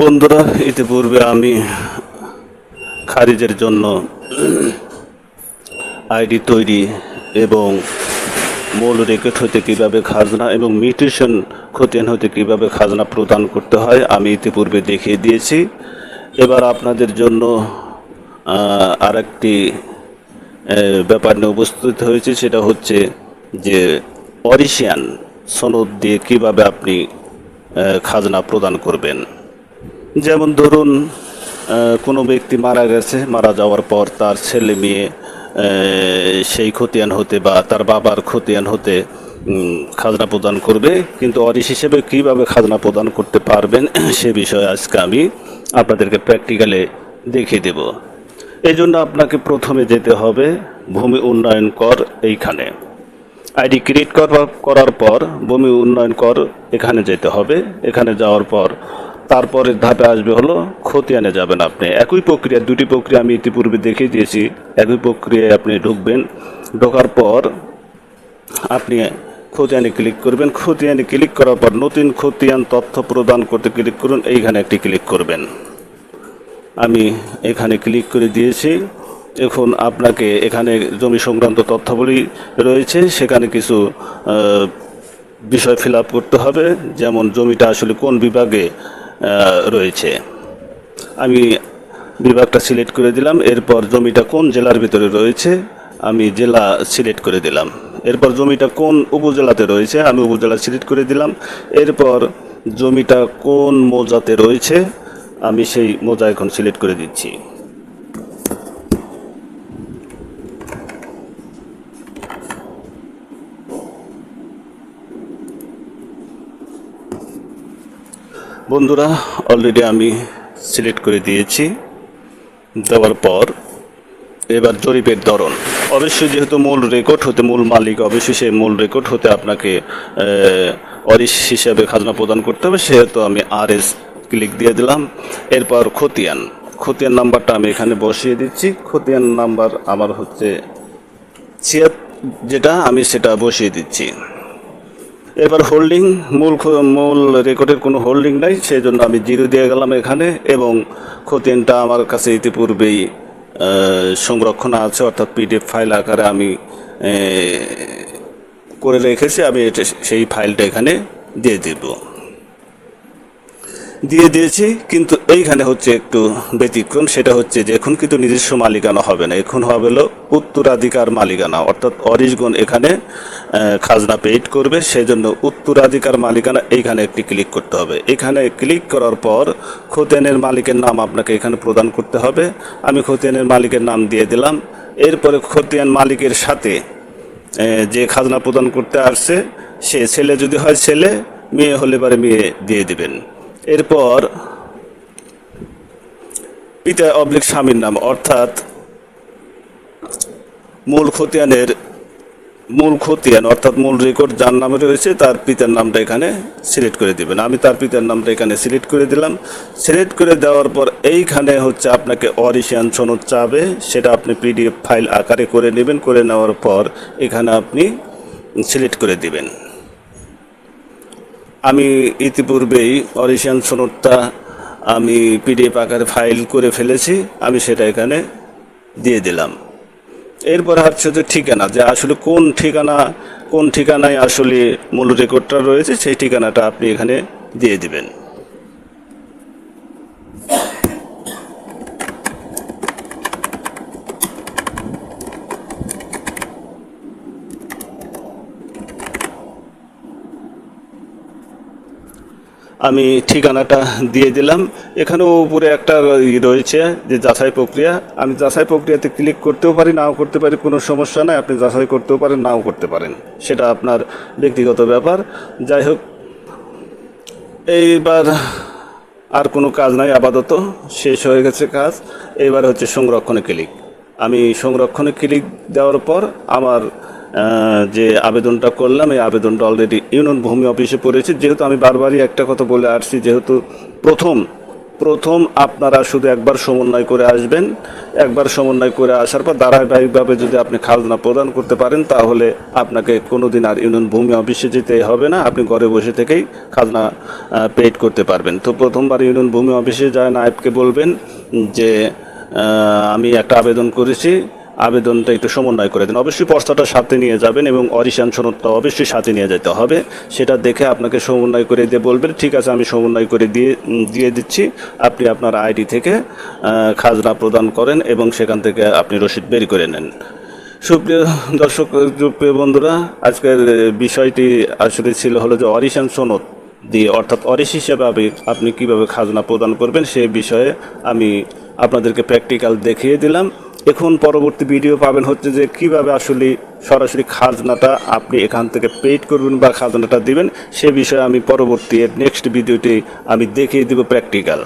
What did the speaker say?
বন্ধুরা, ইতিপূর্বে আমি খারিজের জন্য আইডি তৈরি এবং মূল রেকর্ড হতে কীভাবে খাজনা এবং মিউটেশন খতিয়ান হতে কীভাবে খাজনা প্রদান করতে হয়, আমি ইতিপূর্বে দেখিয়ে দিয়েছি। এবার আপনাদের জন্য আর একটি ব্যাপার নিয়ে উপস্থিত হয়েছে, সেটা হচ্ছে যে অরিশিয়ান সনদ দিয়ে কীভাবে আপনি খাজনা প্রদান করবেন। যেমন ধরুন কোনো ব্যক্তি মারা গেছে, মারা যাওয়ার পর তার ছেলে মেয়ে সেই খতিয়ান হতে বা তার বাবার খতিয়ান হতে খাজনা প্রদান করবে। কিন্তু অরিস হিসেবে কীভাবে খাজনা প্রদান করতে পারবেন, সে বিষয়ে আজকে আমি আপনাদেরকে প্র্যাকটিক্যালে দেখিয়ে দেব। এই জন্য আপনাকে প্রথমে যেতে হবে ভূমি উন্নয়ন কর এইখানে। আইডি ক্রিয়েট করার করার পর ভূমি উন্নয়ন কর এখানে যেতে হবে। এখানে যাওয়ার পর তারপরের ধাপে আসবে হলো খতিয়ানে যাবেন আপনি। একই প্রক্রিয়া, দুটি প্রক্রিয়া আমি ইতিপূর্বে দেখিয়ে দিয়েছি। একই প্রক্রিয়ায় আপনি ঢুকবেন। ঢোকার পর আপনি খতিয়ানে ক্লিক করবেন। খতিয়ানে ক্লিক করার পর নতুন খতিয়ান তথ্য প্রদান করতে ক্লিক করুন। এইখানে একটি ক্লিক করবেন। আমি এখানে ক্লিক করে দিয়েছি। এখন আপনাকে এখানে জমি সংক্রান্ত তথ্যাবলী রয়েছে। সেখানে কিছু বিষয় ফিল করতে হবে। যেমন জমিটা আসলে কোন বিভাগে রয়েছে। আমি বিভাগটা সিলেক্ট করে দিলাম। এরপর জমিটা কোন জেলার ভিতরে রয়েছে, আমি জেলা সিলেক্ট করে দিলাম। এরপর জমিটা কোন উপজেলাতে রয়েছে, আমি উপজেলা সিলেক্ট করে দিলাম। এরপর জমিটা কোন মোজাতে রয়েছে, আমি সেই মোজা এখন সিলেক্ট করে দিচ্ছি। বন্ধুরা অলরেডি আমি সিলেক্ট করে দিয়েছি। দেওয়ার পর এবার জরিপের ধরন। অবশ্যই যেহেতু মূল রেকর্ড হতে, মূল মালিক অবশ্যই সেই মূল রেকর্ড হতে আপনাকে অরিশ হিসাবে খাজনা প্রদান করতে হবে, সেহেতু আমি আর এস ক্লিক দিয়ে দিলাম। এরপর খতিয়ান। খতিয়ান নাম্বারটা আমি এখানে বসিয়ে দিচ্ছি। খতিয়ান নাম্বার আমার হচ্ছে ছিয়াত যেটা আমি সেটা বসিয়ে দিচ্ছি। এবার হোল্ডিং মূল মূল রেকর্ডের কোনো হোল্ডিং নাই সেই জন্য আমি জিরো দিয়ে গেলাম এখানে, এবং খতিয়ানটা আমার কাছে ইতিপূর্বেই সংরক্ষণ আছে, অর্থাৎ পিডিএফ ফাইল আকারে আমি করে রেখেছি, আমি সেই ফাইলটা এখানে দিয়ে দেব। দিয়ে দিয়েছি, কিন্তু এইখানে হচ্ছে একটু ব্যতিক্রম, সেটা হচ্ছে যে এখন কিন্তু নিজস্ব মালিকানা হবে না। এখন হবে হলো উত্তরাধিকার মালিকানা, অর্থাৎ অরিশগণ এখানে খাজনা পেইড করবে সেই জন্য উত্তরাধিকার মালিকানা এইখানে একটি ক্লিক করতে হবে। এখানে ক্লিক করার পর খতিয়ানের মালিকের নাম আপনাকে এখানে প্রদান করতে হবে। আমি খতিয়ানের মালিকের নাম দিয়ে দিলাম। এরপরে খতিয়ান মালিকের সাথে যে খাজনা প্রদান করতে আসছে, সে ছেলে যদি হয় ছেলে, মেয়ে হলে পারে মেয়ে দিয়ে দিবেন। এরপর পিতা অবলিক স্বামীর নাম, অর্থাৎ মূল খতিয়ানের, মূল খতিয়ান, অর্থাৎ মূল রেকর্ড যার নামে রয়েছে, তার পিতার নামটা এখানে সিলেক্ট করে দিবেন। আমি তার পিতার নামটা এখানে সিলেক্ট করে দিলাম। সিলেক্ট করে দেওয়ার পর এইখানে হচ্ছে আপনাকে অরিশিয়ান সনদ চাবে, সেটা আপনি পিডিএফ ফাইল আকারে করে নেবেন। করে নেওয়ার পর এখানে আপনি সিলেক্ট করে দিবেন। আমি ইতিপূর্বেই অরিশিয়ান সনদটা আমি পিডিএফ আকারে ফাইল করে ফেলেছি, আমি সেটা এখানে দিয়ে দিলাম। এরপর হচ্ছে যে ঠিকানা, যে আসলে কোন ঠিকানা, কোন ঠিকানায় আসলে মূল রেকর্ডটা রয়েছে, সেই ঠিকানাটা আপনি এখানে দিয়ে দিবেন। আমি ঠিকানাটা দিয়ে দিলাম। এখানেও উপরে একটা রয়েছে যে যাচাই প্রক্রিয়া। আমি যাচাই প্রক্রিয়াতে ক্লিক করতেও পারি, নাও করতে পারি, কোনো সমস্যা নাই। আপনি যাচাই করতেও পারেন, নাও করতে পারেন। সেটা আপনার ব্যক্তিগত ব্যাপার। যাই হোক, এইবার আর কোনো কাজ নাই, আপাতত শেষ হয়ে গেছে কাজ। এইবার হচ্ছে সংরক্ষণে ক্লিক আমি সংরক্ষণে ক্লিক দেওয়ার পর আমার যে আবেদনটা করলাম, এই আবেদনটা অলরেডি ইউনিয়ন ভূমি অফিসে পড়েছে। যেহেতু আমি বারবারই একটা কথা বলে আসছি, যেহেতু প্রথম প্রথম আপনারা শুধু একবার সমন্বয় করে আসবেন। একবার সমন্বয় করে আসার পর ধারাবাহিকভাবে যদি আপনি খাজনা প্রদান করতে পারেন, তাহলে আপনাকে কোনো দিন আর ইউনিয়ন ভূমি অফিসে যেতে হবে না। আপনি ঘরে বসে থেকেই খাজনা পেড করতে পারবেন। তো প্রথমবার ইউনিয়ন ভূমি অফিসে যায় নায়েবকে বলবেন যে আমি একটা আবেদন করেছি আবেদনটা একটু সমন্বয় করে দিন। অবশ্যই পর্সাটা সাথে নিয়ে যাবেন এবং অরিশান সনদটা অবশ্যই সাথে নিয়ে যেতে হবে। সেটা দেখে আপনাকে সমন্বয় করে দিয়ে বলবেন, ঠিক আছে, আমি সমন্বয় করে দিয়ে দিয়ে দিচ্ছি। আপনি আপনার আইডি থেকে খাজনা প্রদান করেন এবং সেখান থেকে আপনি রসিদ বের করে নেন। সুপ্রিয় দর্শক প্রিয় বন্ধুরা, আজকের বিষয়টি আসলে ছিল হলো যে অরিশান সনদ দিয়ে, অর্থাৎ অরিশ হিসেবে আপনি- কীভাবে খাজনা প্রদান করবেন সে বিষয়ে আমি আপনাদেরকে প্র্যাকটিক্যাল দেখিয়ে দিলাম। এখন পরবর্তী ভিডিও পাবেন হচ্ছে যে কীভাবে আসলে সরাসরি খাজনাটা আপনি এখান থেকে পেড করবেন বা খাজনাটা দিবেন, সে বিষয়ে আমি পরবর্তী নেক্সট ভিডিওটি আমি দেখিয়ে দিব প্র্যাকটিক্যাল